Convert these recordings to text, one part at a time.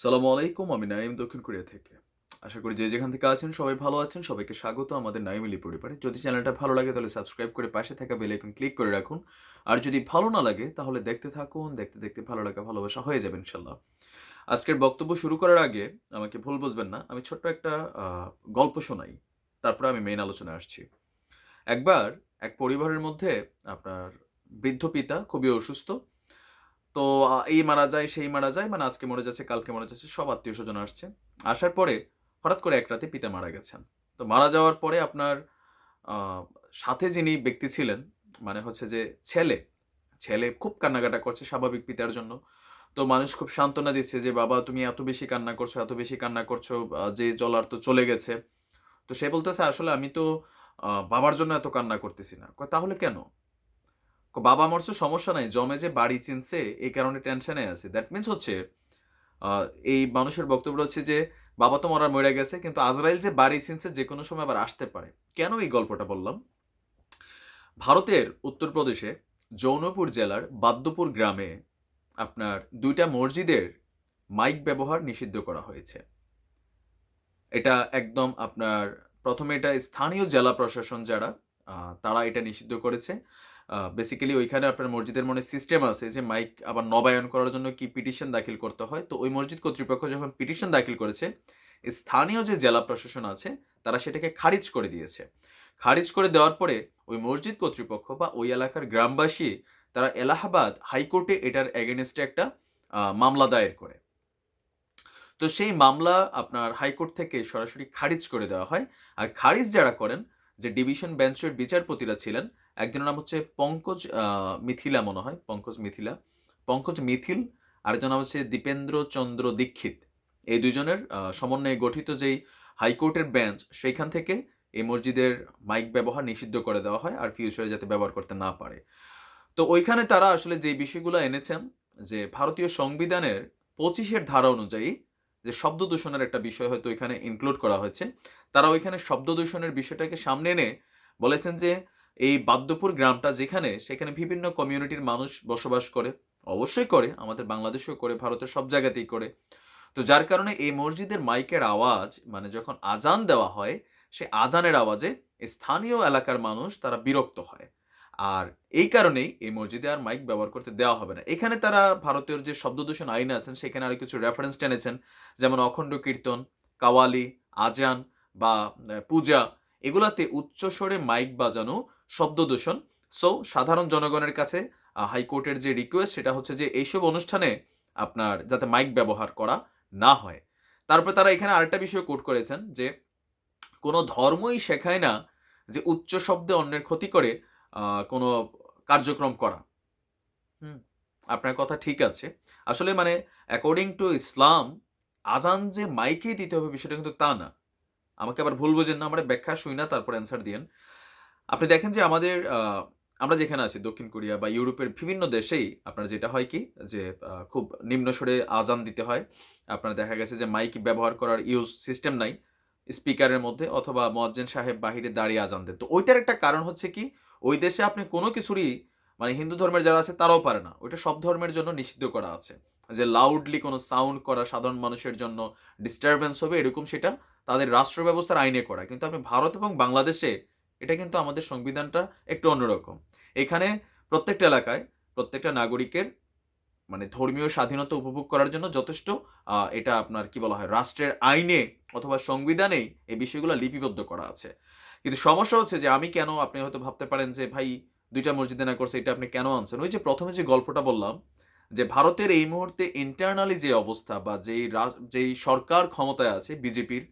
সালামু আলাইকুম, আমি নাইম দক্ষিণ কোরিয়া থেকে। আশা করি যে যেখান থেকে আছেন সবাই ভালো আছেন, সবাইকে স্বাগত। আমাদের নাইমিলি পরিবারে। যদি চ্যানেলটা ভালো লাগে তাহলে সাবস্ক্রাইব করে পাশে থাকা বেল আইকন ক্লিক করে রাখুন। আর যদি ভালো না লাগে তাহলে দেখতে থাকুন, দেখতে দেখতে ভালো লাগা, ভালোবাসা হয়ে যাবে ইনশাল্লাহ আজকের বক্তব্য শুরু করার আগে আমাকে ভুল বুঝবেন না, আমি ছোট্ট একটা গল্প শোনাই। তারপরে আমি মেইন আলোচনায় আসছি। একবার এক পরিবারের মধ্যে আপনার বৃদ্ধ পিতা খুবই অসুস্থ তো এই মারা যায়, সেই মারা যায় মানে আজকে মরে যাচ্ছে, কালকে মরে যাচ্ছে, সব আত্মীয় স্বজন আসছে। আসার পরে হঠাৎ করে এক রাতে পিতা মারা গেছেন। তো মারা যাওয়ার পরে আপনার সাথে যিনি ব্যক্তি ছিলেন মানে হচ্ছে যে ছেলে ছেলে খুব কান্নাকাটা করছে স্বাভাবিক পিতার জন্য। তো মানুষ খুব সান্ত্বনা দিচ্ছে যে, বাবা, তুমি এত বেশি কান্না করছ, এত বেশি কান্না করছ যে চলার তো চলে গেছে। তো সে বলতেছে, আসলে আমি তো বাবার জন্য এত কান্না করতেছি না। তাহলে কেন? বাবা মরছে সমস্যা নাই, জমে যে বাড়ি চিনছে এই কারণে টেনশনে আছে। দ্যাট মিন্স হচ্ছে এই মানুষের বক্তব্য হচ্ছে যে, বাবা তো মরার মরে গেছে, কিন্তু আজরাইল যে বাড়ি চিনছে, যে কোনো সময় আবার আসতে পারে। কেন এই গল্পটা বললাম? ভারতের উত্তরপ্রদেশে জৌনপুর জেলার বাদ্যপুর গ্রামে আপনার দুইটা মসজিদের মাইক ব্যবহার নিষিদ্ধ করা হয়েছে। এটা একদম আপনার, প্রথমে এটা স্থানীয় জেলা প্রশাসন যারা তারা এটা নিষিদ্ধ করেছে। বেসিক্যালি ওইখানে আপনার মসজিদের মনে সিস্টেম আছে যে মাইক আবার নবায়ন করার জন্য কি পিটিশন দাখিল করতে হয়। তো ওই মসজিদ কর্তৃপক্ষ যখন পিটিশন দাখিল করেছে, স্থানীয় যে জেলা প্রশাসন আছে, তারা সেটাকে খারিজ করে দিয়েছে। খারিজ করে দেওয়ার পরে ওই মসজিদ কর্তৃপক্ষ বা ওই এলাকার গ্রামবাসী, তারা এলাহাবাদ হাইকোর্টে এটার এগেনস্টে একটা মামলা দায়ের করে। তো সেই মামলা আপনার হাইকোর্ট থেকে সরাসরি খারিজ করে দেওয়া হয়। আর খারিজ যারা করেন, যে ডিভিশন বেঞ্চের বিচারপতিরা ছিলেন একজনের নাম হচ্ছে পঙ্কজ মিথিলা মনে হয়, পঙ্কজ মিথিলা। পঙ্কজ মিথিল আরেকজন নাম হচ্ছে দীপেন্দ্র চন্দ্র দীক্ষিত। এই দুজনের সমন্বয়ে গঠিত যেই হাইকোর্টের বেঞ্চ, সেইখান থেকে এই মসজিদের মাইক ব্যবহার নিষিদ্ধ করে দেওয়া হয় আর ফিউচারে যাতে ব্যবহার করতে না পারে। তো ওইখানে তারা আসলে যে বিষয়গুলো এনেছেন, যে ভারতীয় সংবিধানের পঁচিশের ধারা অনুযায়ী যে শব্দ দূষণের একটা বিষয় হয়তো এখানে ইনক্লুড করা হয়েছে, তারা ওইখানে শব্দ দূষণের বিষয়টাকে সামনে এনে বলেছেন যে এই বাদ্যপুর গ্রামটা যেখানে, সেখানে বিভিন্ন কমিউনিটির মানুষ বসবাস করে, অবশ্যই করে, আমাদের বাংলাদেশেও করে, ভারতের সব জায়গাতেই করে। তো যার কারণে এই মসজিদের মাইকের আওয়াজ মানে যখন আজান দেওয়া হয় সে আজানের আওয়াজে স্থানীয় এলাকার মানুষ তারা বিরক্ত হয়। আর এই কারণেই এই মসজিদে আর মাইক ব্যবহার করতে দেওয়া হবে না। এখানে তারা ভারতীয় যে শব্দ দূষণ আইন আছেন, সেখানে আরও কিছু রেফারেন্স টেনেছেন, যেমন অখণ্ড কীর্তন, কাওয়ালি, আজান বা পূজা এগুলাতে উচ্চ স্বরে মাইক বাজানো, শব্দ দূষণ। সো সাধারণ জনগণের কাছে হাইকোর্টের যে রিকোয়েস্ট সেটা হচ্ছে যে এইসব অনুষ্ঠানে আপনার যাতে মাইক ব্যবহার করা না হয়। তারপরে তারা এখানে আরেকটা বিষয় কোট করেছেন যে, কোনো ধর্মই শেখায় না যে উচ্চ শব্দে অন্যের ক্ষতি করে কোনো কার্যক্রম করা। হুম, আপনার কথা ঠিক আছে। আসলে মানে অ্যাকর্ডিং টু ইসলাম আজান যে মাইকেই দিতে হবে বিষয়টা কিন্তু তা না। আমাকে আবার ভুল বোঝেন না, আমরা ব্যাখ্যা শুই না, তারপর অ্যান্সার দিয়েন। আপনি দেখেন যে আমাদের আমরা যেখানে আছি, দক্ষিণ কোরিয়া বা ইউরোপের বিভিন্ন দেশেই আপনার যেটা হয় কি, যে খুব নিম্ন স্বরে আজান দিতে হয়। আপনার দেখা গেছে যে মাইক ব্যবহার করার ইউজ সিস্টেম নাই স্পিকারের মধ্যে অথবা মজ্জেন সাহেব বাহিরে দাঁড়িয়ে আজান দেন। তো ওইটার একটা কারণ হচ্ছে কি, ওই দেশে আপনি কোনো কিছুরই মানে হিন্দু ধর্মের যারা আছে, তারাও পারে না। ওইটা সব ধর্মের জন্য নিষিদ্ধ করা আছে। যে লাউডলি কোনো সাউন্ড করা সাধারণ মানুষের জন্য ডিস্টারবেন্স হবে, এরকম সেটা তাদের রাষ্ট্র ব্যবস্থার আইনে করা। কিন্তু আপনি ভারত এবং বাংলাদেশে এটা কিন্তু আমাদের সংবিধানটা একটু অন্যরকম। এখানে প্রত্যেকটা এলাকায় প্রত্যেকটা নাগরিকের মানে ধর্মীয় স্বাধীনতা উপভোগ করার জন্য যথেষ্ট এটা আপনার কি বলা হয়, রাষ্ট্রের আইনে অথবা সংবিধানেই এই বিষয়গুলো লিপিবদ্ধ করা আছে। কিন্তু সমস্যা হচ্ছে যে আমি কেন, আপনি হয়তো ভাবতে পারেন যে ভাই দুইটা মসজিদে না করছে, এটা আপনি কেন আনছেন? ওই যে প্রথমে যে গল্পটা বললাম, যে ভারতের এই মুহূর্তে ইন্টারনালি যে অবস্থা বা যেই যেই সরকার ক্ষমতায় আছে, বিজেপির,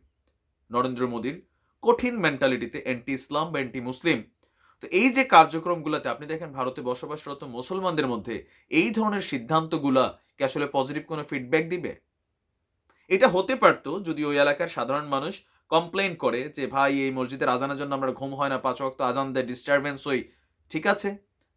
নরেন্দ্র মোদীর, কঠিন মেন্টালিটিতে অ্যান্টি ইসলাম বা অ্যান্টি মুসলিম তো এই যে কার্যক্রমগুলোতে আপনি দেখেন, ভারতে বসবাসরত মুসলমানদের মধ্যে এই ধরনের সিদ্ধান্তগুলা কি আসলে পজিটিভ কোনো ফিডব্যাক দিবে? এটা হতে পারতো যদি ওই এলাকার সাধারণ মানুষ কমপ্লেন করে যে, ভাই, এই মসজিদের আজানের জন্য আমরা ঘুম হয় না, পাঁচ ওয়াক্ত আজান দেয় ডিস্টারবেন্স হই। ঠিক আছে?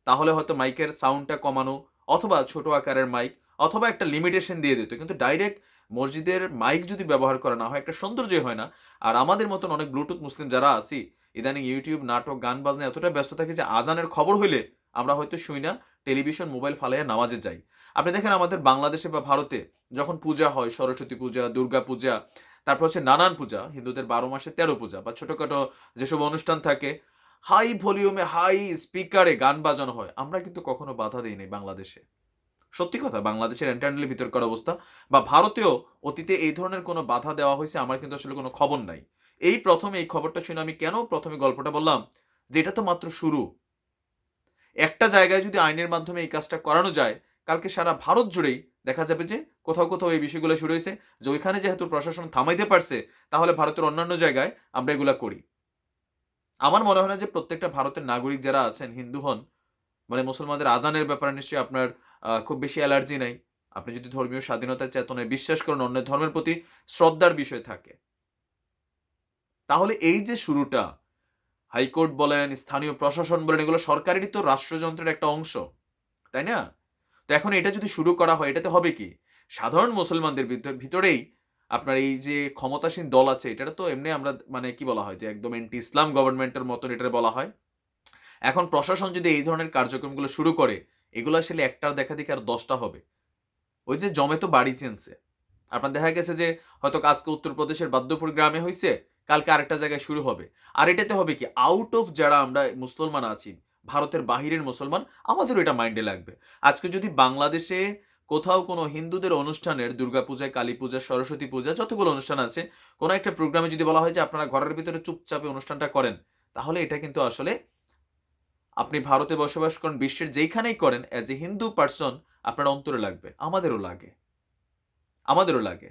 তাহলে হয়তো মাইকের সাউন্ডটা কমানো অথবা ছোট আকারের মাইক অথবা একটা লিমিটেশন দিয়ে দিত। কিন্তু ডাইরেক্ট মসজিদের মাইক যদি ব্যবহার করা না হয়, একটা সৌন্দর্য হয় না। আর আমাদের মতন অনেক ব্লুটুথ মুসলিম যারা আছি, ইদানিং ইউটিউব নাটক, গান বাজনা এতটা ব্যস্ত থাকি যে আজানের খবর হইলে আমরা হয়তো শুই না টেলিভিশন মোবাইল ফালাইয়া নামাজে যাই। আপনি দেখেন আমাদের বাংলাদেশে বা ভারতে যখন পূজা হয়, সরস্বতী পূজা, দুর্গা পূজা, তারপর হচ্ছে নানান পূজা, হিন্দুদের বারো মাসে তেরো পূজা বা ছোটখাটো যেসব অনুষ্ঠান থাকে হাই ভলিউমে হাই স্পিকারে গান বাজানো হয়। আমরা কিন্তু কখনো বাধা দিইনি বাংলাদেশে। সত্যি কথা, বাংলাদেশের এন্টারনালি ভিতরকার অবস্থা বা ভারতেও অতীতে এই ধরনের কোনো বাধা দেওয়া হয়েছে আমার কিন্তু আসলে কোনো খবর নাই। এই প্রথম এই খবরটা শুনে আমি কেন প্রথমে গল্পটা বললাম? যে এটা তো মাত্র শুরু। একটা জায়গায় যদি আইনের মাধ্যমে এই কাজটা করানো যায়, কালকে সারা ভারত জুড়েই দেখা যাবে যে কোথাও কোথাও এই বিষয়গুলো শুরু হয়েছে যে ওইখানে যেহেতু প্রশাসন থামাইতে পারছে, তাহলে ভারতের অন্যান্য জায়গায় আমরা এগুলা করি। আমার মনে হয় না যে প্রত্যেকটা ভারতের নাগরিক যারা আছেন, হিন্দু হন মানে মুসলমানদের আজানের ব্যাপারে নিশ্চয়ই আপনার খুব বেশি অ্যালার্জি নাই। আপনি যদি ধর্মীয় স্বাধীনতার চেতনায় বিশ্বাস করেন, অন্য ধর্মের প্রতি শ্রদ্ধার বিষয় থাকে। তাহলে এই যে শুরুটা, হাইকোর্ট বলেন, স্থানীয় প্রশাসন বলেন, এগুলো সরকারেরই তো রাষ্ট্রযন্ত্রের একটা অংশ, তাই না? তো এখন এটা যদি শুরু করা হয়, এটাতে হবে কি? সাধারণ মুসলমানদের ভিতর- ভিতরেই আপনার এই যে ক্ষমতাসীন দল আছে এটা তো এমনি আমরা মানে কি বলা হয় যে একদম এন্টি ইসলাম গভর্নমেন্টের মতন এটা বলা হয়। এখন প্রশাসন যদি এই ধরনের কার্যক্রমগুলো শুরু করে, এগুলো আসলে একটার দেখা দেখে আর দশটা হবে। ওই যে জমে তো বাড়ি চেনছে। আপনার দেখা গেছে যে হয়তো আজকে উত্তরপ্রদেশের বাদ্যপুর গ্রামে হয়েছে কালকে আরেকটা জায়গায় শুরু হবে। আর এটাতে হবে কি আউট অফ যারা আমরা মুসলমান আছি, ভারতের বাহিরের মুসলমান, আমাদেরও এটা মাইন্ডে লাগবে। আজকে যদি বাংলাদেশে কোথাও কোনো হিন্দুদের অনুষ্ঠানের দুর্গাপূজা কালী পূজা সরস্বতী পূজা যতগুলো অনুষ্ঠান আছে, কোনো একটা প্রোগ্রামে যদি বলা হয় যে আপনারা ঘরের ভিতরে চুপচাপে অনুষ্ঠানটা করেন, তাহলে এটা কিন্তু আসলে আপনি ভারতে বসবাস করেন, বিশ্বের যেইখানেই করেন অ্যাজ এ হিন্দু পার্সন আপনার অন্তরে লাগবে, আমাদেরও লাগে। আমাদেরও লাগে।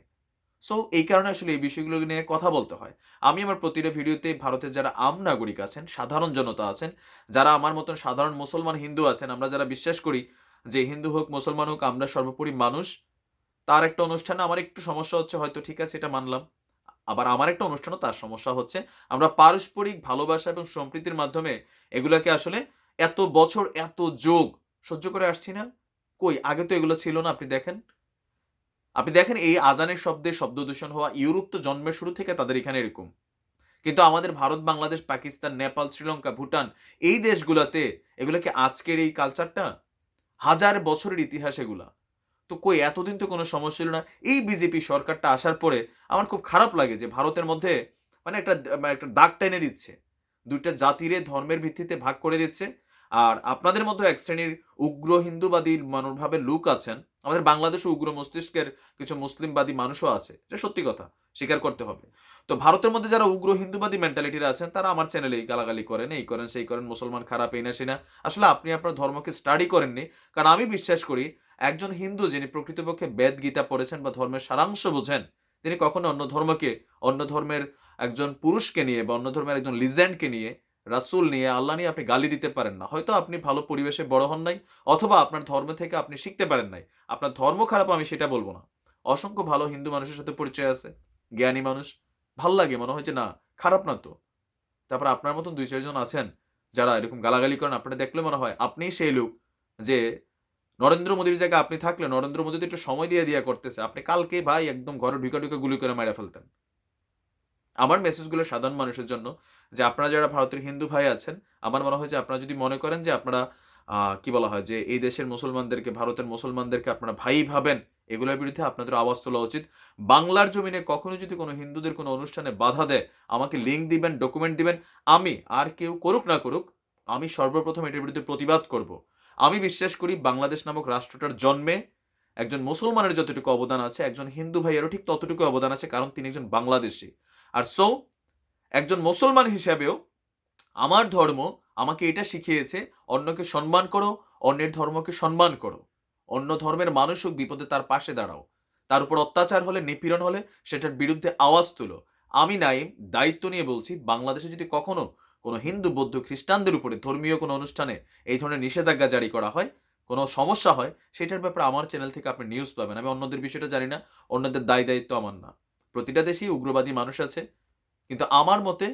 সো এই কারণে আসলে এই বিষয়গুলো নিয়ে কথা বলতে হয়। আমি আমার প্রতিটা ভিডিওতে ভারতের যারা আম নাগরিক আছেন, সাধারণ জনতা আছেন, যারা আমার মতন সাধারণ মুসলমান হিন্দু আছেন, আমরা যারা বিশ্বাস করি যে হিন্দু হোক, মুসলমান হোক, আমরা সর্বোপরি মানুষ, তার একটা অনুষ্ঠানে আমার একটু সমস্যা হচ্ছে, হয়তো ঠিক আছে, এটা মানলাম। আবার আমার একটা অনুষ্ঠানও তার সমস্যা হচ্ছে। আমরা পারস্পরিক ভালোবাসা এবং সম্প্রীতির মাধ্যমে এগুলাকে আসলে এত বছর, এত যোগ, সহ্য করে আসছি না। কই, আগে তো এগুলো ছিল না, আপনি দেখেন। আপনি দেখেন এই আজানের শব্দে শব্দ দূষণ হওয়া, ইউরোপ তো জন্মের শুরু থেকে তাদের এখানে এরকম। কিন্তু আমাদের ভারত, বাংলাদেশ, পাকিস্তান, নেপাল, শ্রীলঙ্কা, ভুটান, এই দেশগুলোতে এগুলোকে আজকের এই কালচারটা হাজার বছরের ইতিহাস এগুলা। তো কই, এতদিন তো কোনো সমস্যা ছিল না। এই বিজেপি সরকারটা আসার পরে আমার খুব খারাপ লাগে যে ভারতের মধ্যে মানে একটা মানে একটা দাগ টেনে দিচ্ছে। দুইটা জাতিরে ধর্মের ভিত্তিতে ভাগ করে দিচ্ছে। আর আপনাদের মতো এক শ্রেণির উগ্র হিন্দুবাদী মনোভাবের লোক আছেন আমাদের বাংলাদেশে উগ্র মস্তিষ্কের কিছু মুসলিমবাদী মানুষও আছে, এটা সত্যি কথা, স্বীকার করতে হবে। তো ভারতের মধ্যে যারা উগ্র হিন্দুবাদী মেন্টালিটির আছেন, তারা আমার চ্যানেলে গালাগালি করেন, এই করেন, সেই করেন, মুসলমান খারাপ, এই না, সেই না। আসলে আপনি আপনার ধর্মকে স্টাডি করেননি, কারণ আমি বিশ্বাস করি একজন হিন্দু যিনি প্রকৃতপক্ষে বেদ গীতা পড়েছেন বা ধর্মের সারাংশ বোঝেন, তিনি কখনো অন্য ধর্মকে, অন্য ধর্মের একজন পুরুষকে নিয়ে বা অন্য ধর্মের একজন লিজেন্ডকে নিয়ে রাসূল নিয়ে, আল্লাহ নিয়ে আপনি গালি দিতে পারেন না। হয়তো আপনি ভালো পরিবেশে বড় হন নাই, অথবা আপনার ধর্ম থেকে আপনি শিখতে পারেন নাই। আপনার ধর্ম খারাপ, আমি সেটা বলব না। অসংখ্য ভালো হিন্দু মানুষের সাথে পরিচয় আছে, জ্ঞানী মানুষ। ভালো লাগে, মনে হয় যে না, খারাপ না তো। তারপর আপনার মতন দুই চারজন আছেন যারা এরকম গালাগালি করেন, আপনারা দেখলে মনে হয় আপনিই সেই লোক যে নরেন্দ্র মোদীর জায়গায় আপনি থাকলে, নরেন্দ্র মোদী একটু সময় দিয়ে দিয়া করতেছে। আপনি কালকে ভাই একদম ঘরে ঢুকে ঢুকে গুলি করে মেরে ফেলতেন। আমার মেসেজগুলো সাধারণ মানুষের জন্য। যে আপনারা যারা ভারতের হিন্দু ভাই আছেন, আমার মনে হয় যে আপনারা যদি মনে করেন যে আপনারা কি বলা হয়, যে এই দেশের মুসলমানদেরকে, ভারতের মুসলমানদেরকে আপনারা ভাই ভাবেন, এগুলোর বিরুদ্ধে আপনাদের আওয়াজ তোলা উচিত। বাংলার জমিনে কখনো যদি কোনো হিন্দুদের কোনো অনুষ্ঠানে বাধা দেয়, আমাকে লিঙ্ক দিবেন ডকুমেন্ট দিবেন, আমি আর কেউ করুক না করুক, আমি সর্বপ্রথম এটার বিরুদ্ধে প্রতিবাদ করব। আমি বিশ্বাস করি বাংলাদেশ নামক রাষ্ট্রটার জন্মে একজন মুসলমানের যতটুকু অবদান আছে, একজন হিন্দু ভাইয়েরও ঠিক ততটুকু অবদান আছে, কারণ তিনি একজন বাংলাদেশী। আর সো একজন মুসলমান হিসাবেও আমার ধর্ম আমাকে এটা শিখিয়েছে, অন্যকে সম্মান করো, অন্যের ধর্মকে সম্মান করো। অন্য ধর্মের মানুষ হোক, বিপদে তার পাশে দাঁড়াও। তার উপর অত্যাচার হলে, নিপীড়ন হলে, সেটার বিরুদ্ধে আওয়াজ তুলো। আমি নাইম, দায়িত্ব নিয়ে বলছি, বাংলাদেশে যদি কখনো কোনো হিন্দু, বৌদ্ধ, খ্রিস্টানদের উপরে ধর্মীয় কোনো অনুষ্ঠানে এই ধরনের নিষেধাজ্ঞা জারি করা হয়, কোনো সমস্যা হয়, সেটার ব্যাপারে আমার চ্যানেল থেকে আপনি নিউজ পাবেন। আমি অন্যদের বিষয়টা জানি না, অন্যদের দায় দায়িত্ব আমার না। প্রতিটা দেশেই উগ্রবাদী মানুষ আছে। কিন্তু আমার মতে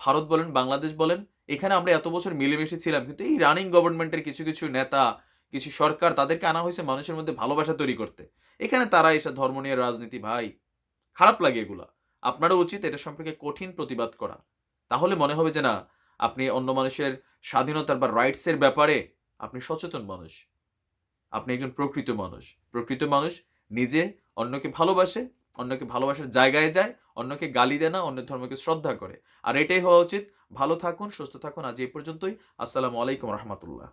ভারত বলেন, বাংলাদেশ বলেন, এখানে আমরা এত বছর মিলেমিশে ছিলাম, কিন্তু এই রানিং গভর্নমেন্টের কিছু কিছু নেতা, কিছু সরকার তাদেরকে আনা হয়েছে মানুষের মধ্যে ভালোবাসা তৈরি করতে। এখানে তারা এসে ধর্ম নিয়ে রাজনীতি, ভাই, খারাপ লাগে এগুলা। আপনারও উচিত এটা সম্পর্কে কঠিন প্রতিবাদ করা। তাহলে মনে হবে যে না, আপনি অন্য মানুষের স্বাধীনতার বা রাইটসের ব্যাপারে আপনি সচেতন মানুষ। আপনি একজন প্রকৃত মানুষ। প্রকৃত মানুষ নিজে অন্যকে ভালোবাসে, অন্যকে ভালোবাসার জায়গায় যায় অন্যকে গালি দেয় না অন্য ধর্মকে শ্রদ্ধা করে। আর এটাই হওয়া উচিত। ভালো থাকুন, সুস্থ থাকুন। আজ এই পর্যন্তই। আসসালামু আলাইকুম রহমতুল্লাহ।